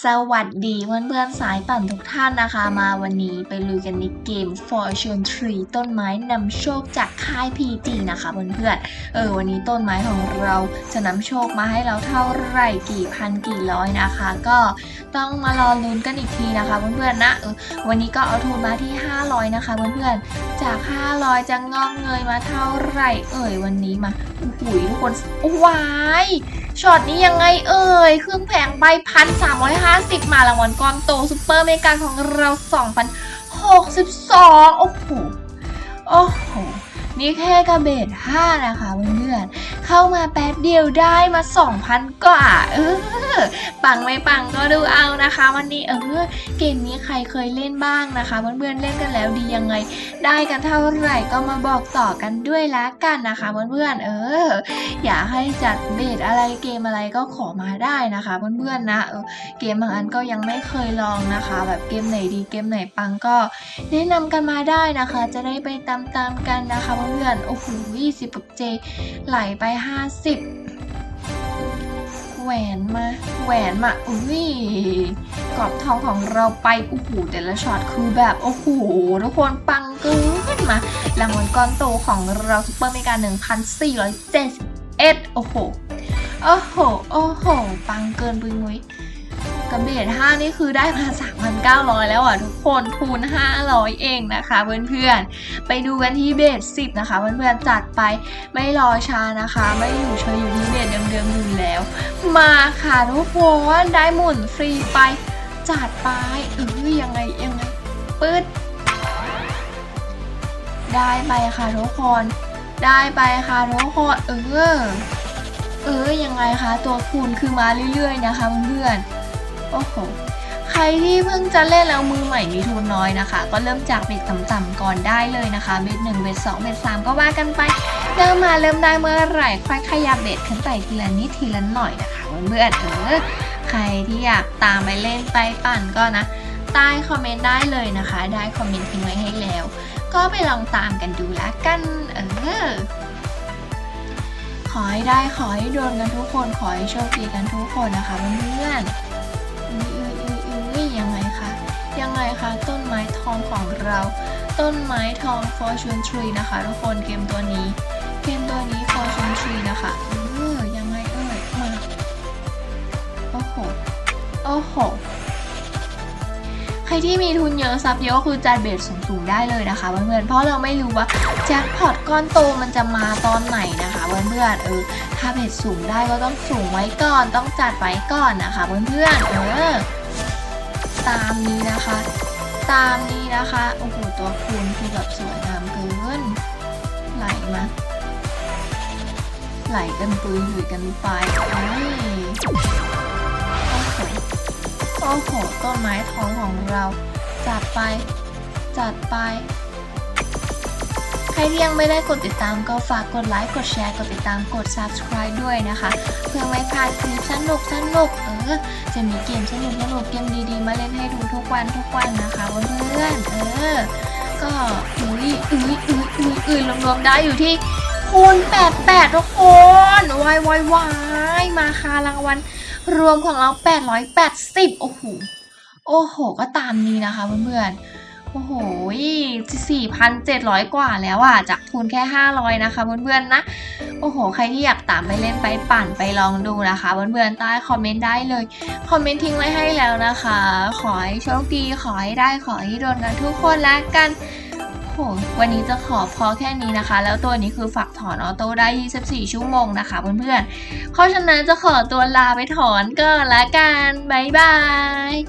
สวัสดีเพื่อนๆสายปั่นทุกท่านนะคะ มาวันนี้ไปลุยกันในเกม Fortune Tree ต้นไม้นำโชคจากค่าย PG นะคะเพื่อนๆเออวันนี้ต้นไม้ของเราจะนำโชคมาให้เราเท่าไหร่กี่พันกี่ร้อยนะคะ ก็ต้องมารอลุ้นกันอีกทีนะคะเพื่อนๆนะเออวันนี้ก็เอาทุนมาที่ 500 นะคะเพื่อนๆจาก 500 จะงอกเงยมาเท่าไหร่ เอ่ยวันนี้มาโอ้โหทุกคนว้ายช็อตนี้ยังไงเอ่ยเครื่องแผงใบพันสามร้อยห้าสิบมารางวัลก้อนโตซูเปอร์เมกาของเราสองพันหกสิบสองโอ้โหโอ้โหนี่แค่กระเบดห้านะคะเพื่อนๆ เข้ามาแป๊บเดียวได้มาสองพันกว่า เออ ปังไม่ปังก็ดูเอานะคะ วันนี้เออ เกมนี้ใครเคยเล่นบ้างนะคะ เพื่อนๆเล่นกันแล้วดียังไง ได้กันเท่าไหร่ก็มาบอกต่อกันด้วยละกันนะคะ เพื่อนๆเออ อย่าให้จัดเบสอะไรเกมอะไรก็ขอมาได้นะคะเพื่อนๆนะเออเกมบางอันก็ยังไม่เคยลองนะคะ แบบเกมไหนดีเกมไหนปังก็แนะนำกันมาได้นะคะ จะได้ไปตามๆกันนะคะเพื่อนๆโอ้โห20กับเจไหลไป50 แหวนมา แหวนมา อุ้ยกรอบทองของเราไป โอ้โห แต่ละช็อตคือแบบ โอ้โห ทุกคนปังเกินมารางวัลก้อนโตของเราซุปเปอร์เมกา1,471 โอ้โห โอ้โห โอ้โห ปังเกินปุยมุย กระเบด5นี่คือได้มา3,900 แล้วอะทุกคนคูณ 500 เองนะคะเพื่อนๆ ไปดูกันที่เบส10 นะคะเพื่อนๆจัดไปไม่รอช้านะคะ ไม่อยู่เฉยอยู่ที่เบสเดิมๆอยู่แล้ว มาค่ะทุกคนได้หมุนฟรีไปจัดไปเออยังไงยังไงปื๊ดได้ไปค่ะทุกคนได้ไปค่ะทุกคนเออเออยังไงคะตัวคูณคือมาเรื่อยๆนะคะเพื่อนๆ โอ้โห ใครที่เพิ่งจะเล่นแล้วมือใหม่มีทุนน้อยนะคะ ก็เริ่มจากเบ็ดต่ำๆก่อนได้เลยนะคะเบ็ดหนึ่งเบ็ดสองเบ็ดสามก็ว่ากันไป เริ่มมาเริ่มได้เมื่อไหร่ ค่อยขยับเบ็ดขึ้นไปทีละนิดทีละหน่อยนะคะเพื่อนๆเออใครที่อยากตามไปเล่นไปปั่นก็นะใต้คอมเมนต์ได้เลยนะคะ ได้คอมเมนต์ทิ้งไว้ให้แล้ว ก็ไปลองตามกันดูละกันเออขอให้ได้ขอให้โดนกันทุกคนขอให้โชคดีกันทุกคนนะคะเพื่อนๆ ยังไงคะ ต้นไม้ทองของเรา ต้นไม้ทอง fortune tree นะคะทุกคนเกมตัวนี้ เกมตัวนี้ fortune tree นะคะเออยังไงเอ่ยมาโอ้โหโอ้โหใครที่มีทุนเยอะซับเยอะก็คือจัดเบสสูงๆได้เลยนะคะเพื่อนๆเพราะเราไม่รู้ว่าแจ็คพอตก้อนโตมันจะมาตอนไหนนะคะเพื่อนๆเออถ้าเบสสูงได้ก็ต้องสูงไว้ก่อนต้องจัดไว้ก่อนนะคะเพื่อนๆเออ ตามนี้นะคะ ตามนี้นะคะ โอ้โห ตัวคูณคือแบบสวยงามเกิน ไหลมา ไหลกันปืนหยุยกันไปโอ้โหโอ้โห ต้นไม้ทองของเรา จัดไป จัดไป รที่ยังไม่ได้กดติดตามก็ฝากกดไลค์กดแชร์กดติดตามกด subscribe ด้วยนะคะ เพื่อไม่พลาดคลิปสนุกสนุกเออจะมีเกมสนุกสนุกเกมดีๆ มาเล่นให้ดูทุกวันทุกวันนะคะเพื่อนเออก็อุ้ยอุ้ยอุ้ยอุ้ยอุ้ยรวมๆได้อยู่ที่คูณ88 ทุกคนวายวายวายมาค่ะรางวัลรวมของเรา 880 โอ้โห โอ้โห ก็ตามนี้นะคะเพื่อนๆ โอ้โห4,700กว่าแล้วอะ จากทุนแค่500นะคะเพื่อนๆนะ โอ้โห ใครที่อยากตามไปเล่นไปปั่นไปลองดูนะคะเพื่อนๆใต้คอมเมนต์ได้เลย คอมเมนต์ทิ้งไว้ให้แล้วนะคะ ขอให้โชคดี ขอให้ได้ ขอให้โดนกันทุกคนแล้วกันโอ้โหวันนี้จะขอพอแค่นี้นะคะ แล้วตัวนี้คือฝากถอนออโต้ได้ 24 ชั่วโมงนะคะเพื่อนๆเพราะฉะนั้นจะขอตัวลาไปถอนก่อนละกัน บ๊ายบาย